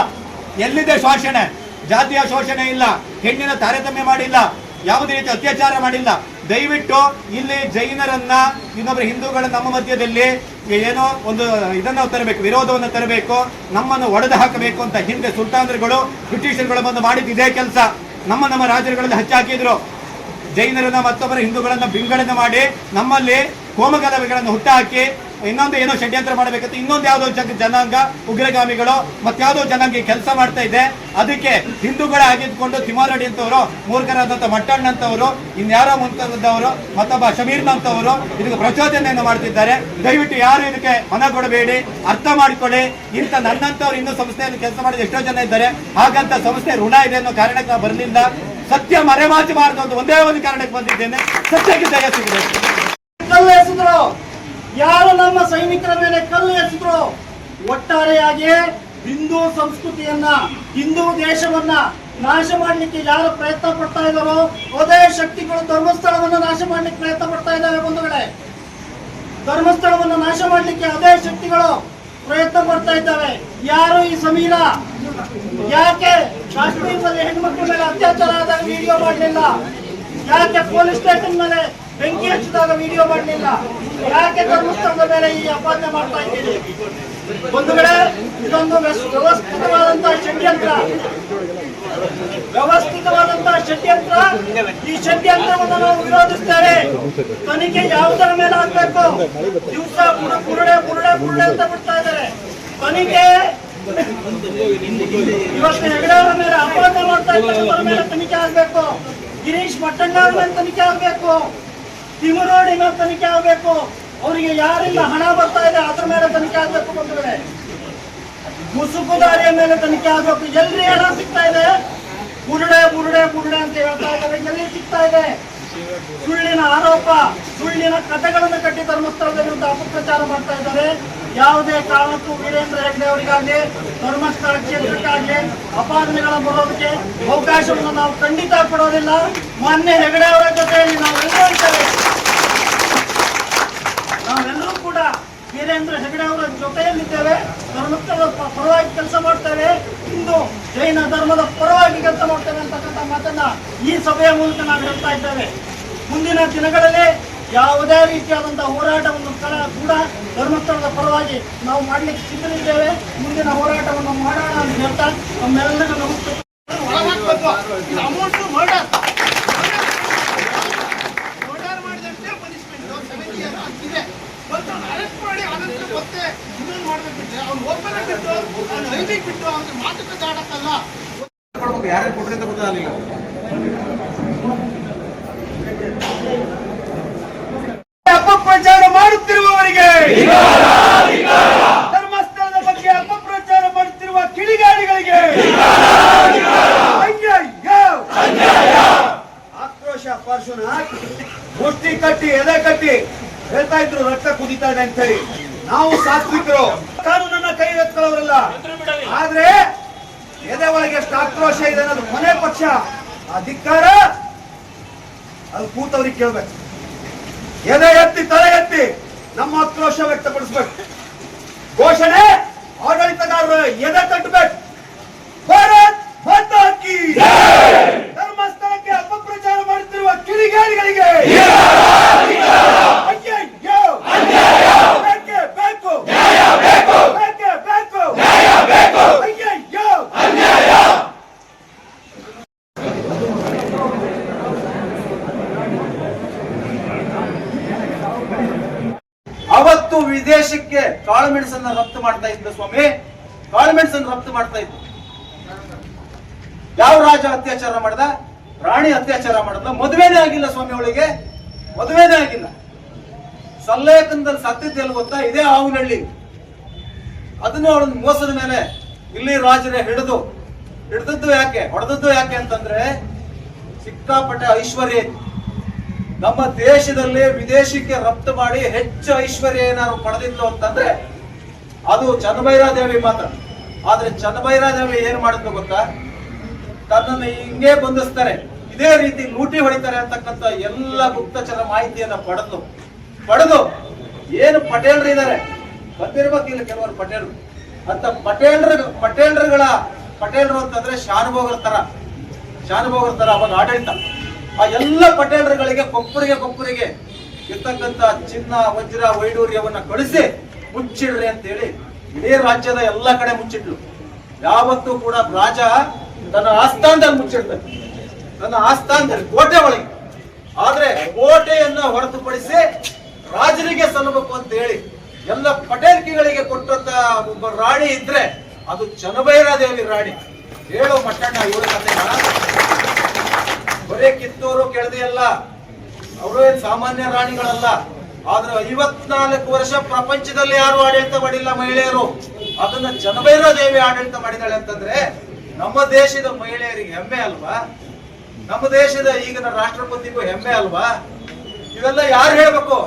ಎಲ್ಲಿದೆ ಶೋಷಣೆ ಜಾತಿಯ ಶೋಷಣೆ ಇಲ್ಲ, ಹೆಣ್ಣಿನ ತಾರತಮ್ಯ ಮಾಡಿಲ್ಲ, ಯಾವುದೇ ರೀತಿ ಅತ್ಯಾಚಾರ ಮಾಡಿಲ್ಲ. ದಯವಿಟ್ಟು ಇಲ್ಲಿ ಜೈನರನ್ನ, ಇನ್ನೊಬ್ಬರ ಹಿಂದೂಗಳ ನಮ್ಮ ಮಧ್ಯದಲ್ಲಿ ಏನೋ ಒಂದು ಇದನ್ನ ತರಬೇಕು, ವಿರೋಧವನ್ನು ತರಬೇಕು, ನಮ್ಮನ್ನು ಒಡೆದು ಹಾಕಬೇಕು ಅಂತ ಹಿಂದೆ ಸುಲ್ತಾನರುಗಳು, ಬ್ರಿಟಿಷರುಗಳು ಬಂದು ಮಾಡಿದ ಇದೇ ಕೆಲಸ. ನಮ್ಮ ನಮ್ಮ ರಾಜರುಗಳಲ್ಲಿ ಹಚ್ಚಾಕಿದ್ರು. ಜೈನರನ್ನ ಮತ್ತೊಬ್ಬರ ಹಿಂದೂಗಳನ್ನ ಬಿಂಗಡನೆ ಮಾಡಿ ನಮ್ಮಲ್ಲಿ ಕೋಮಗಲಭೆಗಳನ್ನು ಹುಟ್ಟುಹಾಕಿ ಇನ್ನೊಂದು ಏನೋ ಷಡ್ಯಂತ್ರ ಮಾಡಬೇಕಂತ ಇನ್ನೊಂದು ಯಾವುದೋ ಜನಾಂಗ, ಉಗ್ರಗಾಮಿಗಳು ಮತ್ತಾವುದೋ ಜನಾಂಗ ಕೆಲಸ ಮಾಡ್ತಾ ಇದೆ. ಅದಕ್ಕೆ ಹಿಂದೂಗಳ ಆಗಿದ್ಕೊಂಡು ತಿಮ್ಮಾರೆಡ್ಡಿ ಅಂತವರು ಮೂರ್ಖರಾದಂಥ ಮಟ್ಟಣ್ಣಂತವರು ಇನ್ಯಾರೋ ಮುಂತಾದವರು, ಮತ್ತೊಬ್ಬ ಶಮೀರ್ನಂತವರು ಇದಕ್ಕೆ ಪ್ರಚೋದನೆಯನ್ನು ಮಾಡ್ತಿದ್ದಾರೆ. ದಯವಿಟ್ಟು ಯಾರು ಇದಕ್ಕೆ ಮನ ಕೊಡಬೇಡಿ, ಅರ್ಥ ಮಾಡಿಕೊಳ್ಳಿ. ಇಂಥ ನನ್ನಂತವ್ರು ಇನ್ನೂ ಸಂಸ್ಥೆಯಲ್ಲಿ ಕೆಲಸ ಮಾಡಿದ ಎಷ್ಟೋ ಜನ ಇದ್ದಾರೆ. ಹಾಗಂತ ಸಂಸ್ಥೆ ಋಣ ಇದೆ ಅನ್ನೋ ಕಾರಣಕ್ಕೆ ನಾವು ಬರಲಿಲ್ಲ. ಸತ್ಯ ಮರೆಮಾಚಬಾರದು ಅಂತ ಒಂದೇ ಒಂದು ಕಾರಣಕ್ಕೆ ಬಂದಿದ್ದೇನೆ. ಸತ್ಯಕ್ಕೆ ಜಯ ಸಿಗಬೇಕು. ಯಾರು ನಮ್ಮ ಸೈನಿಕರ ಮೇಲೆ ಕಲ್ಲು ಎಸೆದ್ರು ಒಟ್ಟಾರೆಯಾಗಿ ಹಿಂದೂ ಸಂಸ್ಕೃತಿಯನ್ನ, ಹಿಂದೂ ದೇಶವನ್ನ ನಾಶ ಮಾಡಲಿಕ್ಕೆ ಯಾರು ಪ್ರಯತ್ನ ಪಡ್ತಾ ಇದ್ದಾರೋ, ಅದೇ ಶಕ್ತಿಗಳು ಧರ್ಮಸ್ಥಳವನ್ನ ನಾಶ ಮಾಡಲಿಕ್ಕೆ ಪ್ರಯತ್ನ ಪಡ್ತಾ ಇದ್ದಾವೆ ಬಂಧುಗಳೇ. ಧರ್ಮಸ್ಥಳವನ್ನು ನಾಶ ಮಾಡಲಿಕ್ಕೆ ಅದೇ ಶಕ್ತಿಗಳು ಪ್ರಯತ್ನ ಪಡ್ತಾ ಇದ್ದಾವೆ. ಯಾರು ಈ ಸಮೀರ? ಯಾಕೆ ಕಾಶ್ಮೀರದಲ್ಲಿ ಹೆಣ್ಮಕ್ಳ ಮೇಲೆ ಅತ್ಯಾಚಾರ ಆದಾಗ ವಿಡಿಯೋ ಮಾಡಲಿಲ್ಲ? ಯಾಕೆ ಪೊಲೀಸ್ ಸ್ಟೇಷನ್ ಮೇಲೆ ಬೆಂಕಿ ಹಚ್ಚಿದಾಗ ವಿಡಿಯೋ ಮಾಡಲಿಲ್ಲ. ಯಾಕೆ ಧರ್ಮಸ್ಥಳದ ಮೇಲೆ ಈ ಅಪಾದನೆ ಮಾಡ್ತಾ ಇದ್ದೀರಿ? ವೇಳೆ ಇದೊಂದು ವ್ಯವಸ್ಥಿತವಾದಂತಹ ಷಡ್ಯಂತ್ರ. ವ್ಯವಸ್ಥಿತವಾದಂತಹ ಷಡ್ಯಂತ್ರ. ಈ ಷಡ್ಯಂತ್ರವನ್ನು ನಾವು ವಿರೋಧಿಸ್ತೇವೆ. ತನಿಖೆ ಯಾವುದರ ಮೇಲೆ ಆಗ್ಬೇಕು? ದಿವಸ ಕುರುಡೆ ಕುರುಡೆ ಕುರುಡೆ ಅಂತ ಬಿಡ್ತಾ ಇದ್ದಾರೆ. ತನಿಖೆ ಇವತ್ತು ಹೆಗಡೆಯವರ ಮೇಲೆ ಅಪರಾಧ ಮಾಡ್ತಾ ಇದ್ದಾರೆ ಮೇಲೆ ತನಿಖೆ ಆಗ್ಬೇಕು. ಗಿರೀಶ್ ಮಟ್ಟಣ್ಣ ಅವರ ಮೇಲೆ ತನಿಖೆ ಆಗ್ಬೇಕು. ತಿಮುರೋಡಿ ಮೇಲೆ ತನಿಖೆ ಆಗ್ಬೇಕು. ಅವರಿಗೆ ಯಾರಿಂದ ಹಣ ಬರ್ತಾ ಇದೆ, ಅದ್ರ ಮೇಲೆ ತನಿಖೆ ಆಗ್ಬೇಕು ಬಂಧುಗಳೇ. ಮುಸುಕುದಾರಿಯ ಮೇಲೆ ತನಿಖೆ ಆಗಬೇಕು. ಎಲ್ರಿ ಹಣ ಸಿಗ್ತಾ ಇದೆ. ಬುರುಡೆ ಬುರುಡೆ ಬುರುಡೆ ಅಂತ ಹೇಳ್ತಾ ಇದ್ದಾರೆ. ಎಲ್ಲಿ ಸಿಗ್ತಾ ಇದೆ. ಸುಳ್ಳಿನ ಆರೋಪ, ಸುಳ್ಳಿನ ಕಥೆಗಳನ್ನು ಕಟ್ಟಿ ಧರ್ಮಸ್ಥಳದ ವಿರುದ್ಧ ಅಪಪ್ರಚಾರ ಮಾಡ್ತಾ ಇದ್ದಾರೆ. ಯಾವುದೇ ಕಾರಣಕ್ಕೂ ವೀರೇಂದ್ರ ಹೆಗ್ಡೆ ಅವರಿಗಾಗಲಿ, ಧರ್ಮಸ್ಥಳ ಕ್ಷೇತ್ರಕ್ಕಾಗಲಿ ಅಪಾದನೆಗಳ ಬರೋದಕ್ಕೆ ಅವಕಾಶವನ್ನು ನಾವು ಖಂಡಿತ ಕೊಡೋದಿಲ್ಲ. ಮೊನ್ನೆ ಹೆಗಡೆ ಅವರ ಜೊತೆಯಲ್ಲಿ ನಾವೆಲ್ಲರೂ ಇದ್ದೇವೆ ನಾವೆಲ್ಲರೂ ಕೂಡ ವೀರೇಂದ್ರ ಹೆಗಡೆ ಅವರ ಜೊತೆಯಲ್ಲಿದ್ದೇವೆ. ಧರ್ಮಸ್ಥಳದ ಪರವಾಗಿ ಕೆಲಸ ಮಾಡ್ತೇವೆ. ಇಂದು ಜೈನ ಧರ್ಮದ ಪರವಾಗಿ ಕೆಲಸ ಮಾಡ್ತೇವೆ ಅಂತಕ್ಕಂಥ ಮಾತನ್ನ ಈ ಸಭೆಯ ಮೂಲಕ ನಾವು ಹೇಳ್ತಾ ಇದ್ದೇವೆ. ಮುಂದಿನ ದಿನಗಳಲ್ಲಿ ಯಾವುದೇ ರೀತಿಯಾದಂತಹ ಹೋರಾಟವನ್ನು ಸ್ಥಳ ಕೂಡ ಧರ್ಮಸ್ಥಳದ ಪರವಾಗಿ ನಾವು ಮಾಡ್ಲಿಕ್ಕೆ ಸಿದ್ಧರಿದ್ದೇವೆ. ಮುಂದಿನ ಹೋರಾಟವನ್ನು ಮಾಡೋಣ ಅಂತ ಹೇಳ್ತಾ ನಮ್ಮೆಲ್ಲರಿಗೂ ನಮಸ್ಕಾರ ಮತ್ತೆ ಇನ್ನೊಂದು ಮಾಡ್ಬೇಕಿದ್ರೆ ಅವ್ನು ಒಬ್ಬನೇ ಬಿಟ್ಟು ಅವ್ನು ಐದಿಗೆ ಬಿಟ್ಟು ಅವ್ನಿಗೆ ಮಾತುಕತೆ ಆಡಕ್ಕಲ್ಲ. ಯಾರ್ಯಾರು ಕೊಟ್ರಿ ಅಂತ ಗೊತ್ತಾಗಲಿಲ್ಲ. ಅಪಪ್ರಚಾರ ಮಾಡುತ್ತಿರುವವರಿಗೆ ಧರ್ಮಸ್ಥಳದ ಬಗ್ಗೆ ಅಪಪ್ರಚಾರ ಮಾಡುತ್ತಿರುವ ಕಿಡಿಗಾಡಿಗಳಿಗೆ! ಆಕ್ರೋಶ ಪಾರ್ಶ್ವನ ಮುಷ್ಟಿ ಕಟ್ಟಿ ಎದೆ ಕಟ್ಟಿ ಹೇಳ್ತಾ ಇದ್ರು ರಕ್ತ ಕುದಿತಾನೆ ಇದೆ ಅಂತ ಹೇಳಿ. ನಾವು ಸಾತ್ವಿಕರು. ಕಾನೂನನ್ನ ಕೈ ಎತ್ಕೊಳ್ಳೋರಲ್ಲ ಆದ್ರೆ ಎದೆ ಒಳಗೆ ಎಷ್ಟು ಆಕ್ರೋಶ ಇದೆ ಅನ್ನೋದು ಕೊನೆ ಪಕ್ಷ. ಅಧಿಕಾರ ಅದು ಕೂತವ್ರಿಗೆ ಕೇಳ್ಬೇಕು. ಎದೆ ಎತ್ತಿ, ತಲೆ ಎತ್ತಿ ನಮ್ಮ ಆಕ್ರೋಶ ವ್ಯಕ್ತಪಡಿಸ್ಬೇಕು. ಘೋಷಣೆ, ಆಡಳಿತಗಾರರು ಎದೆ ತಟ್ಟಬೇಕು. ಭಾರತ್ ಮಾತಾ ಕಿ ಧರ್ಮಸ್ಥಳಕ್ಕೆ ಅಪಪ್ರಚಾರ ಮಾಡುತ್ತಿರುವ ಕಿಡಿಗೇಡಿಗಳಿಗೆ ಅಯ್ಯಯ್ಯೋ! ಬೇಕೇ ಬೇಕು ಬೇಕೇ ಬೇಕು ಅಯ್ಯಯ್ಯೋ! ಅವತ್ತು ಕಾಳು ಮೆಣಸನ್ನ ರಫ್ತು ಮಾಡ್ತಾ ಇದ್ದ ಸ್ವಾಮಿ. ಕಾಳುಮೆಣಸನ್ನ ರಫ್ತು ಮಾಡ್ತಾ ಇದ್ದ ಯಾವ ರಾಜ ಅತ್ಯಾಚಾರ ಮಾಡ್ದ? ರಾಣಿ ಅತ್ಯಾಚಾರ ಮಾಡ್ದ. ಮದುವೆನೇ ಆಗಿಲ್ಲ ಸ್ವಾಮಿ ಅವಳಿಗೆ. ಮದುವೆನೇ ಆಗಿಲ್ಲ. ಸಲ್ಲೇಖನದಲ್ಲಿ ಸತ್ತಿದ್ದೆಲ್ಲ ಗೊತ್ತಾ? ಇದೇ ಹಾವಿನಹಳ್ಳಿ. ಅದನ್ನು ಅವಳನ್ನ ಮೋಸದ ಮೇಲೆ ಇಲ್ಲಿ ರಾಜರೇ ಹಿಡಿದು, ಹಿಡಿದದ್ದು ಯಾಕೆ, ಹೊಡೆದದ್ದು ಯಾಕೆ ಅಂತಂದ್ರೆ ಸಿಕ್ಕಾಪಟ್ಟೆ ಐಶ್ವರ್ಯ ಇತ್ತು. ನಮ್ಮ ದೇಶದಲ್ಲಿ ವಿದೇಶಕ್ಕೆ ರಫ್ತು ಮಾಡಿ ಹೆಚ್ಚು ಐಶ್ವರ್ಯ ಏನಾದ್ರು ಪಡೆದಿತ್ತು ಅಂತಂದ್ರೆ ಅದು ಚನ್ನಭೈರಾದೇವಿ ಮಾತ್ರ. ಆದ್ರೆ ಚನ್ನಭೈರಾದೇವಿ ಏನ್ ಮಾಡಿದ್ಲು ಗೊತ್ತಾ? ತನ್ನನ್ನು ಹಿಂಗೆ ಬಂಧಿಸ್ತಾರೆ. ಇದೇ ರೀತಿ ಲೂಟಿ ಹೊಡಿತಾರೆ ಅಂತಕ್ಕಂಥ ಎಲ್ಲ ಗುಪ್ತಚರ ಮಾಹಿತಿಯನ್ನ ಪಡೆದು ಪಡೆದು ಏನು ಪಟೇಲ್ರು ಇದ್ದಾರೆ ಬಂದಿರ್ಬೇಕು ಇಲ್ಲಿ ಕೆಲವರು ಪಟೇಲ್ರು. ಅಂತ ಪಟೇಲ್ರ, ಪಟೇಲ್ರುಗಳ, ಪಟೇಲ್ರು ಅಂತಂದ್ರೆ ಶಾನುಭೋಗರ ತರ ಶಾನುಭೋಗರ ತರ ಅವಾಗ ಆಡಳಿತ. ಆ ಎಲ್ಲ ಪಟೇಲರುಗಳಿಗೆ ಕೊಪ್ಪರಿಗೆ ಕೊಪ್ಪರಿಗೆ ಇರ್ತಕ್ಕಂಥ ಚಿನ್ನ, ವಜ್ರ, ವೈಡೂರ್ಯವನ್ನ ಕಳಿಸಿ ಮುಚ್ಚಿಡ್ರಿ ಅಂತೇಳಿ ಇಡೀ ರಾಜ್ಯದ ಎಲ್ಲ ಕಡೆ ಮುಚ್ಚಿಟ್ಲು. ಯಾವತ್ತೂ ಕೂಡ ರಾಜ ತನ್ನ ಆಸ್ಥಾನದಲ್ಲಿ ಮುಚ್ಚಿಡ್ತಾನೆ ತನ್ನ ಆಸ್ಥಾನದಲ್ಲಿ, ಕೋಟೆ ಒಳಗೆ. ಆದ್ರೆ ಕೋಟೆಯನ್ನ ಹೊರತುಪಡಿಸಿ ರಾಜರಿಗೆ ಸಲ್ಲಬೇಕು ಅಂತ ಹೇಳಿ ಎಲ್ಲ ಪಟೇಲ್ಕಿಗಳಿಗೆ ಕೊಟ್ಟಂತ ಒಬ್ಬ ರಾಣಿ ಇದ್ರೆ ಅದು ಚನ್ನಭೈರಾದೇವಿ ರಾಣಿ. ಹೇಳು ಮಟ್ಟಣ್ಣ ಇವರ ಕಥೆನ? ಬರೇ ಕಿತ್ತೂರು ಕೆಳದಿ ಅಲ್ಲ. ಅವರು ಸಾಮಾನ್ಯ ರಾಣಿಗಳಲ್ಲ. ಆದ್ರೆ ಐವತ್ನಾಲ್ಕು ವರ್ಷ ಪ್ರಪಂಚದಲ್ಲಿ ಯಾರು ಆಡಳಿತ ಮಾಡಿಲ್ಲ ಮಹಿಳೆಯರು? ಅದನ್ನ ಜನಭೈರದೇವಿ ಆಡಳಿತ ಮಾಡಿದಾಳೆ ಅಂತಂದ್ರೆ ನಮ್ಮ ದೇಶದ ಮಹಿಳೆಯರಿಗೆ ಹೆಮ್ಮೆ ಅಲ್ವಾ? ನಮ್ಮ ದೇಶದ ಈಗಿನ ರಾಷ್ಟ್ರಪತಿಗೂ ಹೆಮ್ಮೆ ಅಲ್ವಾ? ಇವೆಲ್ಲ ಯಾರು ಹೇಳ್ಬೇಕು?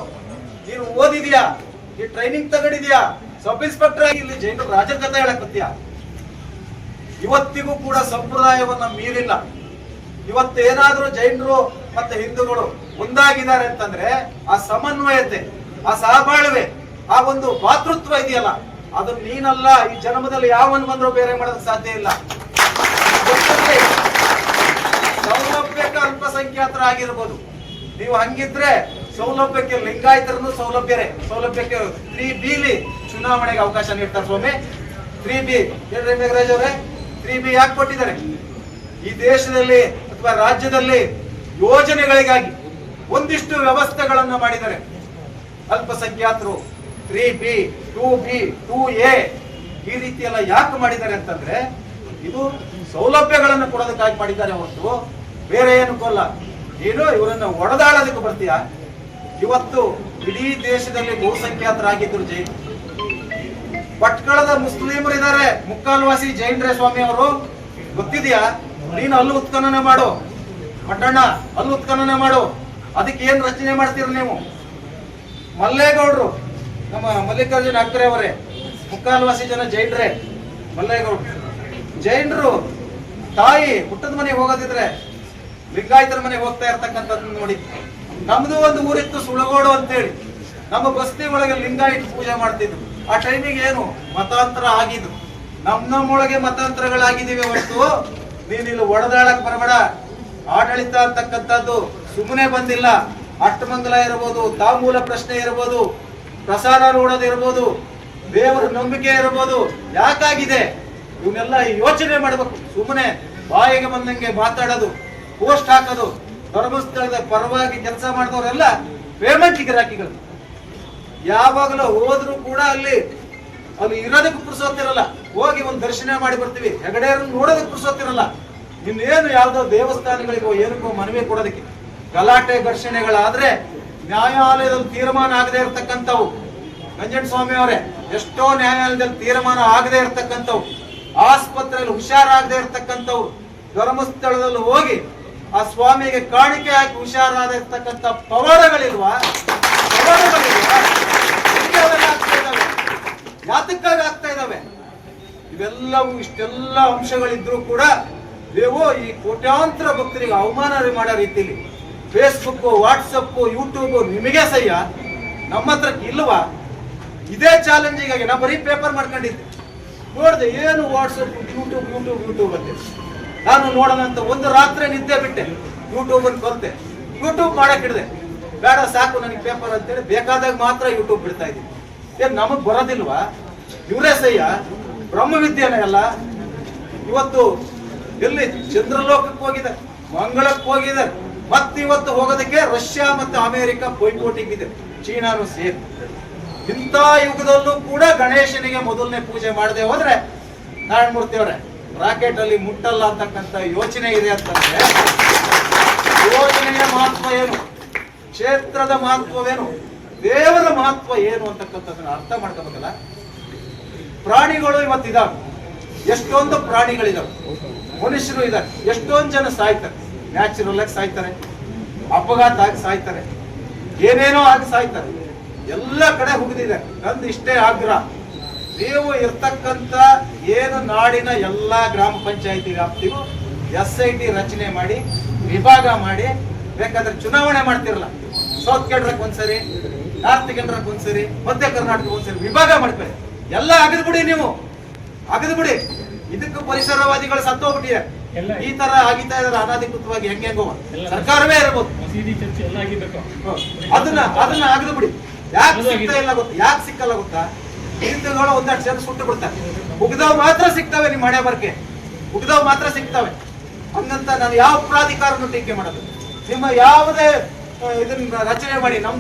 ನೀನು ಓದಿದ್ಯಾ? ಈ ಟ್ರೈನಿಂಗ್ ತಗೊಂಡಿದ್ಯಾ? ಸಬ್ ಇನ್ಸ್ಪೆಕ್ಟರ್ ಆಗಿ ಇಲ್ಲಿ ಜೈನ ರಾಜಕತೆ ಕಥೆ ಹೇಳಕ್ ಬತ್ತೀಯಾ? ಇವತ್ತಿಗೂ ಕೂಡ ಸಂಪ್ರದಾಯವನ್ನ ಮೀರಿಲ್ಲ. ಇವತ್ತು ಏನಾದ್ರೂ ಜೈನರು ಮತ್ತೆ ಹಿಂದೂಗಳು ಒಂದಾಗಿದ್ದಾರೆ ಅಂತಂದ್ರೆ ಆ ಸಮನ್ವಯತೆ, ಆ ಸಹಬಾಳ್ವೆ, ಆ ಒಂದು ಭಾತೃತ್ವ ಇದೆಯಲ್ಲ, ಅದು ನೀನಲ್ಲ, ಈ ಜನ್ಮದಲ್ಲಿ ಯಾವನ್ ಬಂದ್ರು ಬೇರೆ ಮಾಡೋದಕ್ಕೆ ಸಾಧ್ಯ ಇಲ್ಲ. ಸೌಲಭ್ಯಕ್ಕೆ ಅಲ್ಪಸಂಖ್ಯಾತರ ಆಗಿರ್ಬೋದು. ನೀವು ಹಂಗಿದ್ರೆ ಸೌಲಭ್ಯಕ್ಕೆ ಲಿಂಗಾಯತರನ್ನು ಸೌಲಭ್ಯರೇ, ಸೌಲಭ್ಯಕ್ಕೆ ತ್ರೀ ಬಿಲಿ ಚುನಾವಣೆಗೆ ಅವಕಾಶ ನೀಡ್ತಾರೆ ಸ್ವಾಮಿ. ತ್ರೀ ಬಿ ಹೇಳ್ರಿ ಮೇಘರಾಜ್ ಅವರೇ ತ್ರೀ ಬಿ ಯಾಕೆ ಕೊಟ್ಟಿದ್ದಾರೆ? ಈ ದೇಶದಲ್ಲಿ ಅಥವಾ ರಾಜ್ಯದಲ್ಲಿ ಯೋಜನೆಗಳಿಗಾಗಿ ಒಂದಿಷ್ಟು ವ್ಯವಸ್ಥೆಗಳನ್ನು ಮಾಡಿದ್ದಾರೆ. ಅಲ್ಪಸಂಖ್ಯಾತರು three B, two B, two A ಈ ರೀತಿ ಎಲ್ಲ ಯಾಕೆ ಮಾಡಿದ್ದಾರೆ ಅಂತಂದ್ರೆ ಇದು ಸೌಲಭ್ಯಗಳನ್ನು ಕೊಡೋದಕ್ಕಾಗಿ ಮಾಡಿದ್ದಾರೆ ಹೊರತು ಬೇರೆ ಏನಕ್ಕೂ ಅಲ್ಲ ನೀನು ಇವರನ್ನ ಒಡೆದಾಡೋದಕ್ಕೆ ಬರ್ತೀಯಾ? ಇವತ್ತು ಇಡೀ ದೇಶದಲ್ಲಿ ಬಹುಸಂಖ್ಯಾತರಾಗಿದ್ರು ಜೈನ್. ಪಟ್ಕಳದ ಮುಸ್ಲಿಮರು ಇದ್ದಾರೆ ಮುಕ್ಕಾಲ್ವಾಸಿ ಜೈನರೇ ಸ್ವಾಮಿ ಅವರು. ಗೊತ್ತಿದ್ಯಾ? ನೀನು ಅಲ್ಲೂ ಉತ್ಖನನ ಮಾಡು. ಮಟ್ಟಣ್ಣ ಅಲ್ಲೂ ಉತ್ಖನನ ಮಾಡು. ಅದಕ್ಕೆ ಏನ್ ರಚನೆ ಮಾಡ್ತೀರ ನೀವು? ಮಲ್ಲೇಗೌಡರು, ನಮ್ಮ ಮಲ್ಲಿಕಾರ್ಜುನ ಅಕ್ಕರೆ ಅವರೇ, ಮುಕ್ಕಾಲ್ವಾಸಿ ಜನ ಜೈನ್ರೆ, ಮಲ್ಲೇಗೌಡರು. ಜೈನರು, ತಾಯಿ ಹುಟ್ಟದ ಮನೆಗೆ ಹೋಗೋದಿದ್ರೆ ಲಿಂಗಾಯತರ ಮನೆಗೆ ಹೋಗ್ತಾ ಇರ್ತಕ್ಕಂಥದ್ದು ನೋಡಿ. ನಮ್ದು ಒಂದು ಊರಿತ್ತು ಸುಳಗೋಡು ಅಂತೇಳಿ. ನಮ್ಮ ಬಸ್ತಿ ಒಳಗೆ ಲಿಂಗಾಯತ ಪೂಜೆ ಮಾಡ್ತಿದ್ರು. ಆ ಟೈಮಿಗೆ ಏನು ಮತಾಂತರ ಆಗಿದ್ದು. ನಮ್ ನಮ್ಮೊಳಗೆ ಮತಾಂತರಗಳಾಗಿದ್ದೀವಿ ಹೊರತು ನೀನ್ ಇಲ್ಲಿ ಒಡೆದಾಡಕ್ ಬರಬೇಡ. ಆಡಳಿತ ಅಂತಕ್ಕಂಥದ್ದು ಸುಮ್ಮನೆ ಬಂದಿಲ್ಲ. ಅಷ್ಟಮಂಗಲ ಇರಬಹುದು ತಾಮೂಲ ಪ್ರಶ್ನೆ ಇರಬಹುದು ಪ್ರಸಾರ ನೋಡೋದು ಇರ್ಬೋದು, ದೇವರ ನಂಬಿಕೆ ಇರಬಹುದು ಯಾಕಾಗಿದೆ? ಇವನ್ನೆಲ್ಲ ಯೋಚನೆ ಮಾಡಬೇಕು. ಸುಮ್ಮನೆ ಬಾಯಿಗೆ ಬಂದಂಗೆ ಮಾತಾಡೋದು, ಪೋಸ್ಟ್ ಹಾಕೋದು, ಧರ್ಮಸ್ಥಳದ ಪರವಾಗಿ ಕೆಲಸ ಮಾಡಿದವರೆಲ್ಲ ಪೇಮೆಂಟ್ ಗಿರಾಕಿಗಳು ಯಾವಾಗಲೂ ಹೋದ್ರು ಕೂಡ ಅಲ್ಲಿ ಅಲ್ಲಿ ಇರೋದಕ್ಕೆ ಪುರುಸೋತಿರಲ್ಲ ಹೋಗಿ ಒಂದು ದರ್ಶನ ಮಾಡಿ ಬರ್ತೀವಿ. ಹೆಗಡೆಯರನ್ನು ನೋಡೋದಕ್ಕೆ ಪುರುಸೋತಿರಲ್ಲ ಇನ್ನೇನು ಯಾವುದೋ ದೇವಸ್ಥಾನಗಳಿಗೋ ಏನಕ್ಕೋ ಮನವಿ ಕೊಡೋದಕ್ಕೆ. ಗಲಾಟೆ ಘರ್ಷಣೆಗಳಾದ್ರೆ ನ್ಯಾಯಾಲಯದಲ್ಲಿ ತೀರ್ಮಾನ ಆಗದೆ ಇರತಕ್ಕಂಥವು. ನಂಜನ್ ಸ್ವಾಮಿ ಅವರೇ, ಎಷ್ಟೋ ನ್ಯಾಯಾಲಯದಲ್ಲಿ ತೀರ್ಮಾನ ಆಗದೆ ಇರತಕ್ಕಂಥವು. ಆಸ್ಪತ್ರೆಯಲ್ಲಿ ಹುಷಾರಾಗದೆ ಇರತಕ್ಕಂಥವು. ಧರ್ಮಸ್ಥಳದಲ್ಲಿ ಹೋಗಿ ಆ ಸ್ವಾಮಿಗೆ ಕಾಣಿಕೆ ಹಾಕಿ ಹುಷಾರಾದ ಇರ್ತಕ್ಕಂಥ ಪವಾಡಗಳಿಲ್ವಾ ಎಲ್ಲಿ ಅವೆಲ್ಲ ಆಗ್ತಾ ಇದಾವೆ ಯಾತಕ್ಕಾಗಿ ಆಗ್ತಾ ಇದಾವೆ. ಇವೆಲ್ಲವೂ ಇಷ್ಟೆಲ್ಲ ಅಂಶಗಳಿದ್ರೂ ಕೂಡ ನೀವು ಈ ಕೋಟ್ಯಾಂತರ ಭಕ್ತರಿಗೆ ಅವಮಾನ ಮಾಡೋ ರೀತಿಲಿ ಫೇಸ್ಬುಕ್ ವಾಟ್ಸಪ್ ಯೂಟ್ಯೂಬ್ ನಿಮಗೆ ಸಹ್ಯ. ನಮ್ಮ ಹತ್ರ ಇಲ್ವಾ? ಇದೇ ಚಾಲೆಂಜಿಗಾಗಿ ನಾ ಬರೀ ಪೇಪರ್ ಮಾಡ್ಕೊಂಡಿದ್ದೆ. ನೋಡಿದೆ ಏನು ವಾಟ್ಸಪ್ ಯೂಟ್ಯೂಬ್ ಯೂಟ್ಯೂಬ್ ಯೂಟ್ಯೂಬ್ ಅಂತ. ನಾನು ನೋಡೋಣ ಒಂದು ರಾತ್ರಿ ನಿದ್ದೆ ಬಿಟ್ಟೆ. ಯೂಟ್ಯೂಬ್ ಅಂತ ಕೊಲ್ತೆ. ಯೂಟ್ಯೂಬ್ ಮಾಡಕ್ ಹಿಡಿದೆ ಬೇಡ ಸಾಕು, ನನಗೆ ಪೇಪರ್ ಅಂತೇಳಿ ಬೇಕಾದಾಗ ಮಾತ್ರ ಯೂಟ್ಯೂಬ್ ಬಿಡ್ತಾ ಇದ್ದೀನಿ. ಏನ್ ನಮಗ್ ಬರೋದಿಲ್ವಾ? ಇವರೇ ಸಯ್ಯ ಬ್ರಹ್ಮವಿದ್ಯೆನೇ ಅಲ್ಲ. ಇವತ್ತು ಎಲ್ಲಿ ಚಂದ್ರಲೋಕಕ್ಕೆ ಹೋಗಿದೆ ಮಂಗಳಕ್ಕೆ ಹೋಗಿದೆ ಮತ್ತೆ ಇವತ್ತು ಹೋಗೋದಕ್ಕೆ ರಷ್ಯಾ ಮತ್ತು ಅಮೆರಿಕ ಇದೆ, ಚೀನಾನು ಸೇರಿ. ಇಂಥ ಯುಗದಲ್ಲೂ ಕೂಡ ಗಣೇಶನಿಗೆ ಮೊದಲನೇ ಪೂಜೆ ಮಾಡದೆ ಹೋದ್ರೆ ನಾರಾಯಣ ಮೂರ್ತಿ ಅವರೇ ರಾಕೆಟ್ ಅಲ್ಲಿ ಮುಟ್ಟಲ್ಲ ಅಂತಕ್ಕಂಥ ಯೋಚನೆ ಇದೆ ಅಂತಂದ್ರೆ ಯೋಜನೆಯ ಮಹತ್ವ ಏನು? ಕ್ಷೇತ್ರದ ಮಹತ್ವವೇನು? ದೇವರ ಮಹತ್ವ ಏನು ಅಂತಕ್ಕಂಥದ್ದನ್ನ ಅರ್ಥ ಮಾಡ್ಕೋಬೇಕಲ್ಲ? ಪ್ರಾಣಿಗಳು ಇವತ್ತಿದಾವೆ ಎಷ್ಟೊಂದು ಪ್ರಾಣಿಗಳಿದಾವೆ. ಮನುಷ್ಯರು ಇದ್ದಾರೆ ಎಷ್ಟೊಂದು ಜನ ಸಾಯ್ತಾರೆ. ನ್ಯಾಚುರಲ್ ಆಗಿ ಸಾಯ್ತಾರೆ. ಅಪಘಾತ ಆಗಿ ಸಾಯ್ತಾರೆ. ಏನೇನೋ ಆಗಿ ಸಾಯ್ತಾರೆ. ಎಲ್ಲ ಕಡೆ ಹುಗಿದಿದೆ. ನಂದು ಇಷ್ಟೇ ಆಗ್ರಹ. ನೀವು ಇರ್ತಕ್ಕಂಥ ಏನು ನಾಡಿನ ಎಲ್ಲಾ ಗ್ರಾಮ ಪಂಚಾಯತಿ ವ್ಯಾಪ್ತಿಗೂ ಎಸ್ ಐ ಟಿ ರಚನೆ ಮಾಡಿ, ವಿಭಾಗ ಮಾಡಿ, ಬೇಕಾದ್ರೆ ಚುನಾವಣೆ ಮಾಡ್ತಿರಲ್ಲ. ಸೌತ್ ಕೇಂದ್ರಕ್ಕೆ ಒಂದ್ಸರಿ. ನಾರ್ತ್ ಕೇಂದ್ರಕ್ಕೆ ಒಂದ್ಸರಿ ಮಧ್ಯ ಕರ್ನಾಟಕ ಒಂದ್ಸರಿ ವಿಭಾಗ ಮಾಡ್ಬೇಕು ಎಲ್ಲ ಅಗದ್ ಬಿಡಿ ನೀವು. ಅಗದ್ ಬಿಡಿ. ಇದಕ್ಕೆ ಪರಿಸರವಾದಿಗಳು ಸತ್ತೋಗ್ಬಿಟ್ಟಿದೆ ಈ ತರ ಆಗಿತಾ ಇದಾರೆ ಅನಾಧಿಕೃತವಾಗಿ ಹೆಂಗೆ ಹೆಂಗೋ. ಸರ್ಕಾರವೇ ಇರಬಹುದು ಅದನ್ನ ಅದನ್ನ ಆಗದು ಬಿಡಿ. ಯಾಕೆ ಸಿಗ್ತಾ ಇಲ್ಲ ಗೊತ್ತಾ? ಯಾಕೆ ಸಿಕ್ಕಲ್ಲ ಗೊತ್ತಾ? ಹಿಂದೂಗಳು ಒಂದಷ್ಟು ಜನ ಸುಟ್ಟು ಬಿಡ್ತಾರೆ. ಉಗ್ದವ್ ಮಾತ್ರ ಸಿಗ್ತವೆ ನಿಮ್ಮ ಹಣೆ ಬರ್ಕೆ ಉಗ್ದವ್ ಮಾತ್ರ ಸಿಗ್ತವೆ. ಹಂಗಂತ ನಾನು ಯಾವ ಪ್ರಾಧಿಕಾರನ ಟೀಕೆ ಮಾಡೋದು ನಿಮ್ಮ ಯಾವುದೇ ಇದನ್ನ ರಚನೆ ಮಾಡಿ ನಮ್